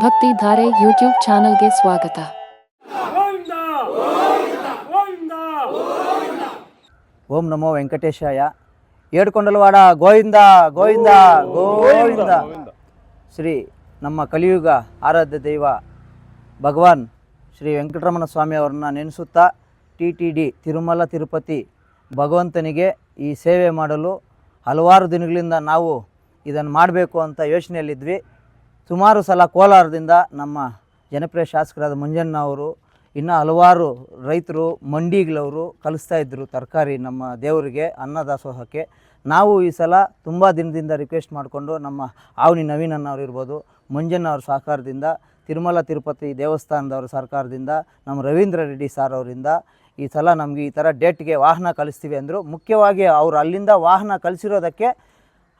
ಭಕ್ತಿ ಧಾರೆ ಯೂಟ್ಯೂಬ್ ಚಾನಲ್ಗೆ ಸ್ವಾಗತ. ಓಂ ನಮೋ ವೆಂಕಟೇಶಾಯ. ಏಡ್ಕೊಂಡಲವಾಡ ಗೋವಿಂದ ಗೋವಿಂದ ಗೋವಿಂದ. ಶ್ರೀ ನಮ್ಮ ಕಲಿಯುಗ ಆರಾಧ್ಯ ದೈವ ಭಗವಾನ್ ಶ್ರೀ ವೆಂಕಟರಮಣ ಸ್ವಾಮಿ ಅವರನ್ನ ನೆನೆಸುತ್ತಾ T T D Tirumala, Tirupati ಭಗವಂತನಿಗೆ ಈ ಸೇವೆ ಮಾಡಲು ಹಲವಾರು ದಿನಗಳಿಂದ ನಾವು ಇದನ್ನು ಮಾಡಬೇಕು ಅಂತ ಯೋಚನೆಯಲ್ಲಿದ್ವಿ. ಸುಮಾರು ಸಲ ಕೋಲಾರದಿಂದ ನಮ್ಮ ಜನಪ್ರಿಯ ಶಾಸಕರಾದ ಮಂಜಣ್ಣ ಅವರು, ಇನ್ನು ಹಲವಾರು ರೈತರು, ಮಂಡಿಗಳವರು ಕಲಿಸ್ತಾ ಇದ್ದರು ತರಕಾರಿ ನಮ್ಮ ದೇವರಿಗೆ, ಅನ್ನದಾಸೋಹಕ್ಕೆ. ನಾವು ಈ ಸಲ ತುಂಬ ದಿನದಿಂದ ರಿಕ್ವೆಸ್ಟ್ ಮಾಡಿಕೊಂಡು ನಮ್ಮ ಆವನಿ ನವೀನ್ ಅನ್ನೋರು ಇರ್ಬೋದು, ಮಂಜಣ್ಣ ಅವ್ರ ಸಹಕಾರದಿಂದ, ತಿರುಮಲ ತಿರುಪತಿ ದೇವಸ್ಥಾನದವ್ರ ಸರ್ಕಾರದಿಂದ ನಮ್ಮ ರವೀಂದ್ರ ರೆಡ್ಡಿ ಸಾರ್ ಅವರಿಂದ ಈ ಸಲ ನಮಗೆ ಈ ಥರ ಡೇಟ್ಗೆ ವಾಹನ ಕಳಿಸ್ತೀವಿ ಅಂದರು. ಮುಖ್ಯವಾಗಿ ಅವರು ಅಲ್ಲಿಂದ ವಾಹನ ಕಳಿಸಿರೋದಕ್ಕೆ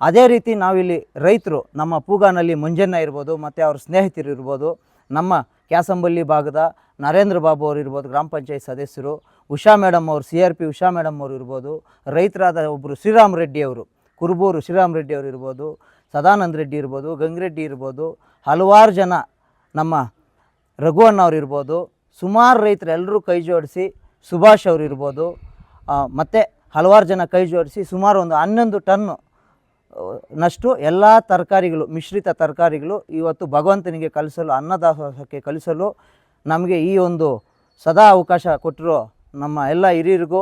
ಅದೇ ರೀತಿ ನಾವಿಲ್ಲಿ ರೈತರು ನಮ್ಮ ಪೂಗಾನಲ್ಲಿ ಮಂಜಣ್ಣ ಇರ್ಬೋದು, ಮತ್ತು ಅವ್ರ ಸ್ನೇಹಿತರು ಇರ್ಬೋದು, ನಮ್ಮ ಕ್ಯಾಸಂಬಲ್ಲಿ ಭಾಗದ ನರೇಂದ್ರ ಬಾಬು ಅವರು ಇರ್ಬೋದು, ಗ್ರಾಮ ಪಂಚಾಯತ್ ಸದಸ್ಯರು, ಉಷಾ ಮೇಡಮ್ ಅವರು, C R P Usha madam ಅವರು ಇರ್ಬೋದು, ರೈತರಾದ ಒಬ್ಬರು ಶ್ರೀರಾಮ್ ರೆಡ್ಡಿ ಅವರು, ಕುರುಬೂರು ಶ್ರೀರಾಮ್ ರೆಡ್ಡಿ ಅವರು ಇರ್ಬೋದು, ಸದಾನಂದ ರೆಡ್ಡಿ ಇರ್ಬೋದು, ಗಂಗರೆಡ್ಡಿ ಇರ್ಬೋದು, ಹಲವಾರು ಜನ ನಮ್ಮ ರಘುವಣ್ಣ ಅವ್ರು ಇರ್ಬೋದು, ಸುಮಾರು ರೈತರು ಎಲ್ಲರೂ ಕೈ ಜೋಡಿಸಿ ಸುಭಾಷ್ ಅವರು ಇರ್ಬೋದು ಮತ್ತು ಹಲವಾರು ಜನ ಕೈ ಜೋಡಿಸಿ ಸುಮಾರು ಒಂದು ಹನ್ನೊಂದು ಟನ್ನು ನಷ್ಟು ಎಲ್ಲ ತರಕಾರಿಗಳು, ಮಿಶ್ರಿತ ತರಕಾರಿಗಳು ಇವತ್ತು ಭಗವಂತನಿಗೆ ಕಲಿಸಲು, ಅನ್ನದಾಸೋಹಕ್ಕೆ ಕಲಿಸಲು ನಮಗೆ ಈ ಒಂದು ಸದಾ ಅವಕಾಶ ಕೊಟ್ಟಿರೋ ನಮ್ಮ ಎಲ್ಲ ಹಿರಿಯರಿಗೂ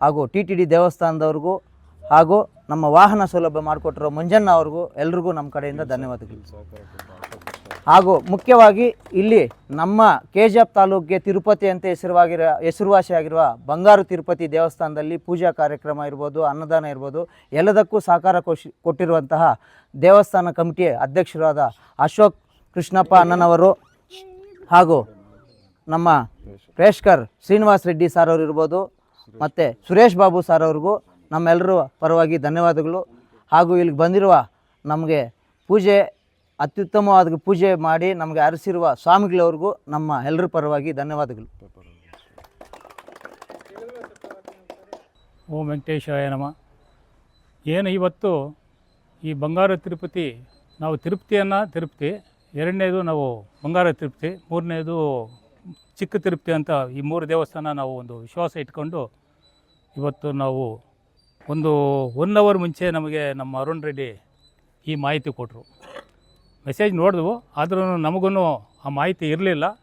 ಹಾಗೂ ಟಿ ಟಿ ಡಿ ದೇವಸ್ಥಾನದವ್ರಿಗೂ ಹಾಗೂ ನಮ್ಮ ವಾಹನ ಸೌಲಭ್ಯ ಮಾಡಿಕೊಟ್ಟಿರೋ ಮಂಜಣ್ಣ ಅವ್ರಿಗೂ ಎಲ್ರಿಗೂ ನಮ್ಮ ಕಡೆಯಿಂದ ಧನ್ಯವಾದಗಳು. ಹಾಗೂ ಮುಖ್ಯವಾಗಿ ಇಲ್ಲಿ ನಮ್ಮ ಕೆ ಜಿ ಎಫ್ ತಾಲೂಕಿಗೆ ತಿರುಪತಿ ಅಂತ ಹೆಸರುವಾಗಿರೋ ಹೆಸರುವಾಸಿಯಾಗಿರುವ ಬಂಗಾರು ತಿರುಪತಿ ದೇವಸ್ಥಾನದಲ್ಲಿ ಪೂಜಾ ಕಾರ್ಯಕ್ರಮ ಇರ್ಬೋದು, ಅನ್ನದಾನ ಇರ್ಬೋದು, ಎಲ್ಲದಕ್ಕೂ ಸಹಕಾರ ಕೊಟ್ಟಿರುವಂತಹ ದೇವಸ್ಥಾನ ಕಮಿಟಿ ಅಧ್ಯಕ್ಷರಾದ ಅಶೋಕ್ ಕೃಷ್ಣಪ್ಪ ಅಣ್ಣನವರು ಹಾಗೂ ನಮ್ಮ ಪ್ರೇಷ್ಕರ್ ಶ್ರೀನಿವಾಸ್ ರೆಡ್ಡಿ ಸರ್ ಅವರು ಇರ್ಬೋದು, ಮತ್ತು ಸುರೇಶ್ ಬಾಬು ಸರ್ ಅವ್ರಿಗೂ ನಮ್ಮೆಲ್ಲರೂ ಪರವಾಗಿ ಧನ್ಯವಾದಗಳು. ಹಾಗೂ ಇಲ್ಲಿಗೆ ಬಂದಿರುವ ನಮಗೆ ಪೂಜೆ ಅತ್ಯುತ್ತಮವಾದ ಪೂಜೆ ಮಾಡಿ ನಮಗೆ ಅರಸಿರುವ ಸ್ವಾಮಿಗಳವ್ರಿಗೂ ನಮ್ಮ ಎಲ್ಲರ ಪರವಾಗಿ ಧನ್ಯವಾದಗಳು. ಓಂ ವೆಂಕಟೇಶಾಯ ನಮ. ಏನು ಇವತ್ತು ಈ ಬಂಗಾರ ತಿರುಪತಿ, ನಾವು ತಿರುಪ್ತಿಯನ್ನು ತಿರುಪ್ತಿ, ಎರಡನೇದು ನಾವು ಬಂಗಾರ ತಿರುಪತಿ, ಮೂರನೇದು ಚಿಕ್ಕ ತಿರುಪತಿ ಅಂತ ಈ ಮೂರು ದೇವಸ್ಥಾನ ನಾವು ಒಂದು ವಿಶ್ವಾಸ ಇಟ್ಕೊಂಡು ಇವತ್ತು ನಾವು ಒಂದು ಒನ್ ಅವರ್ ಮುಂಚೆ ನಮಗೆ ನಮ್ಮ ಅರುಣ್ ರೆಡ್ಡಿ ಈ ಮಾಹಿತಿ ಕೊಟ್ಟರು ಮೆಸೇಜ್ ನೋಡಿದ್ವು, ಆದ್ರೂ ನಮಗೂ ಆ ಮಾಹಿತಿ ಇರಲಿಲ್ಲ.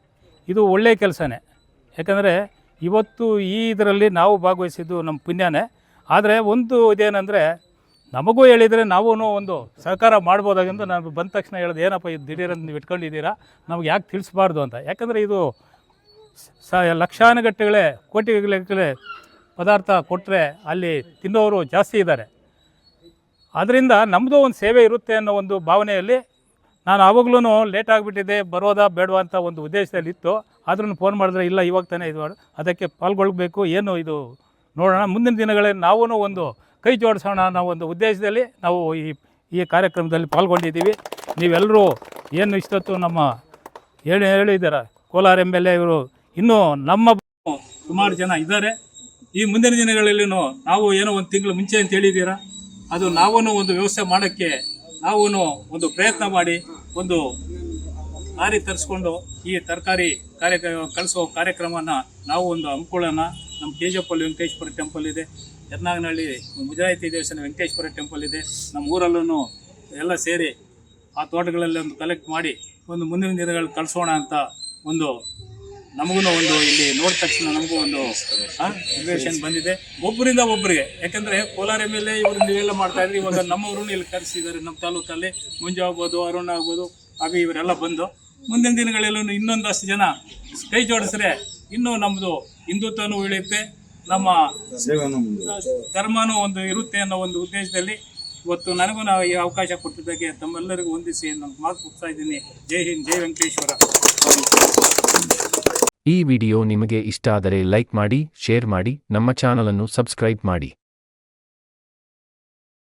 ಇದು ಒಳ್ಳೆಯ ಕೆಲಸನೇ. ಯಾಕಂದರೆ ಇವತ್ತು ಈ ಇದರಲ್ಲಿ ನಾವು ಭಾಗವಹಿಸಿದ್ದು ನಮ್ಮ ಪುಣ್ಯನೇ. ಆದರೆ ಒಂದು ಇದೇನೆಂದರೆ, ನಮಗೂ ಹೇಳಿದರೆ ನಾವೂ ಒಂದು ಸಹಕಾರ ಮಾಡ್ಬೋದಾಗಿಂದು ನಾನು ಬಂದ ತಕ್ಷಣ ಹೇಳೋದು, ಏನಪ್ಪ ಇದು ದಿಢೀರಂತ ನೀವು ಇಟ್ಕೊಂಡಿದ್ದೀರಾ? ನಮ್ಗೆ ಯಾಕೆ ತಿಳಿಸ್ಬಾರ್ದು ಅಂತ. ಯಾಕಂದರೆ ಇದು ಸ ಲಕ್ಷಾನುಗಟ್ಟಲೆ, ಕೋಟಿಗಟ್ಟಲೆ ಪದಾರ್ಥ ಕೊಟ್ಟರೆ ಅಲ್ಲಿ ತಿನ್ನೋರು ಜಾಸ್ತಿ ಇದ್ದಾರೆ. ಆದ್ದರಿಂದ ನಮ್ಮದು ಒಂದು ಸೇವೆ ಇರುತ್ತೆ ಅನ್ನೋ ಒಂದು ಭಾವನೆಯಲ್ಲಿ ನಾನು ಆವಾಗಲೂ ಲೇಟ್ ಆಗಿಬಿಟ್ಟಿದೆ, ಬರೋದಾ ಬೇಡವಾ ಅಂತ ಒಂದು ಉದ್ದೇಶದಲ್ಲಿ ಇತ್ತು ಆದ್ರೂ ಫೋನ್ ಮಾಡಿದ್ರೆ, ಇಲ್ಲ, ಇವಾಗ ತಾನೇ ಇದು ಮಾಡಿ, ಅದಕ್ಕೆ ಪಾಲ್ಗೊಳ್ಬೇಕು, ಏನು ಇದು ನೋಡೋಣ. ಮುಂದಿನ ದಿನಗಳಲ್ಲಿ ನಾವೂ ಒಂದು ಕೈ ಜೋಡಿಸೋಣ ಅನ್ನೋ ಒಂದು ಉದ್ದೇಶದಲ್ಲಿ ನಾವು ಈ ಈ ಕಾರ್ಯಕ್ರಮದಲ್ಲಿ ಪಾಲ್ಗೊಂಡಿದ್ದೀವಿ. ನೀವೆಲ್ಲರೂ ಏನು ಇಷ್ಟೊತ್ತು ನಮ್ಮ ಹೇಳಿ, ಹೇಳಿದ್ದಾರೆ? ಕೋಲಾರ ಎಂ ಎಲ್ ಎ ಇವರು ಇನ್ನೂ ನಮ್ಮ ಸುಮಾರು ಜನ ಇದ್ದಾರೆ. ಈ ಮುಂದಿನ ದಿನಗಳಲ್ಲಿ ನಾವು ಏನೋ ಒಂದು ತಿಂಗಳು ಮುಂಚೆ ಅಂತ ಹೇಳಿದ್ದೀರಾ? ಅದು ನಾವೂ ಒಂದು ವ್ಯವಸ್ಥೆ ಮಾಡೋಕ್ಕೆ ನಾವು ಒಂದು ಪ್ರಯತ್ನ ಮಾಡಿ ಒಂದು ಲಾರಿ ತರಿಸ್ಕೊಂಡು ಈ ತರಕಾರಿ ಕಾರ್ಯ ಕಳಿಸೋ ಕಾರ್ಯಕ್ರಮನ ನಾವು ಒಂದು ಹಮ್ಮಿಕೊಳ್ಳೋಣ ನಮ್ಮ K G F Venkateshwara temple ಇದೆ. ಯರ್ನಾಗನಹಳ್ಳಿ ಮುಜರಾಯಿತಿ ದೇವಸ್ಥಾನ ವೆಂಕಟೇಶ್ವರ ಟೆಂಪಲ್ ಇದೆ. ನಮ್ಮ ಊರಲ್ಲೂ ಎಲ್ಲ ಸೇರಿ ಆ ತೋಟಗಳಲ್ಲಿ ಒಂದು ಕಲೆಕ್ಟ್ ಮಾಡಿ ಒಂದು ಮುಂದಿನ ದಿನಗಳಲ್ಲಿ ಕಳಿಸೋಣ ಅಂತ ಒಂದು ನಮಗೂ ಒಂದು ಇಲ್ಲಿ ನೋಡಿದ ತಕ್ಷಣ ನಮಗೂ ಒಂದು ಇನ್ವೇಷನ್ ಬಂದಿದೆ. ಒಬ್ಬರಿಂದ ಒಬ್ಬರಿಗೆ. ಯಾಕಂದ್ರೆ ಕೋಲಾರ ಎ ಇವರು ನೀವೆಲ್ಲ ಮಾಡ್ತಾ ಇದ್ರಿ, ಇವಾಗ ನಮ್ಮವ್ರನ್ನ ಇಲ್ಲಿ ಕರೆಸಿದ್ದಾರೆ. ನಮ್ಮ ತಾಲೂಕಲ್ಲಿ ಮುಂಜೆ ಆಗ್ಬೋದು, ಅರುಣ್ ಆಗ್ಬೋದು ಹಾಗೆ ಇವರೆಲ್ಲ ಬಂದು. ಮುಂದಿನ ದಿನಗಳಲ್ಲೂ ಇನ್ನೊಂದಷ್ಟು ಜನ ಕೈ ಜೋಡಿಸಿದ್ರೆ ಇನ್ನೂ ನಮ್ಮದು ಹಿಂದುತ್ವನೂ ಉಳಿಯುತ್ತೆ. ನಮ್ಮ ಧರ್ಮನೂ ಒಂದು ಇರುತ್ತೆ ಅನ್ನೋ ಒಂದು ಉದ್ದೇಶದಲ್ಲಿ ಇವತ್ತು ನನಗೂ ನಾವು ಈ ಅವಕಾಶ ಕೊಟ್ಟಿದ್ದಕ್ಕೆ ತಮ್ಮೆಲ್ಲರಿಗೂ ಹೊಂದಿಸಿ ನಮ್ಮ ಮಾತು ಮುಗಿಸ್ತಾ ಇದ್ದೀನಿ. ಜೈ ಹಿಂದ್, ಜೈ ವೆಂಕಟೇಶ್ವರ. ಈ ವಿಡಿಯೋ ನಿಮಗೆ ಇಷ್ಟಾದರೆ ಲೈಕ್ ಮಾಡಿ ಶೇರ್ ಮಾಡಿ ನಮ್ಮ ಚಾನಲನ್ನು ಸಬ್ಸ್ಕ್ರೈಬ್ ಮಾಡಿ.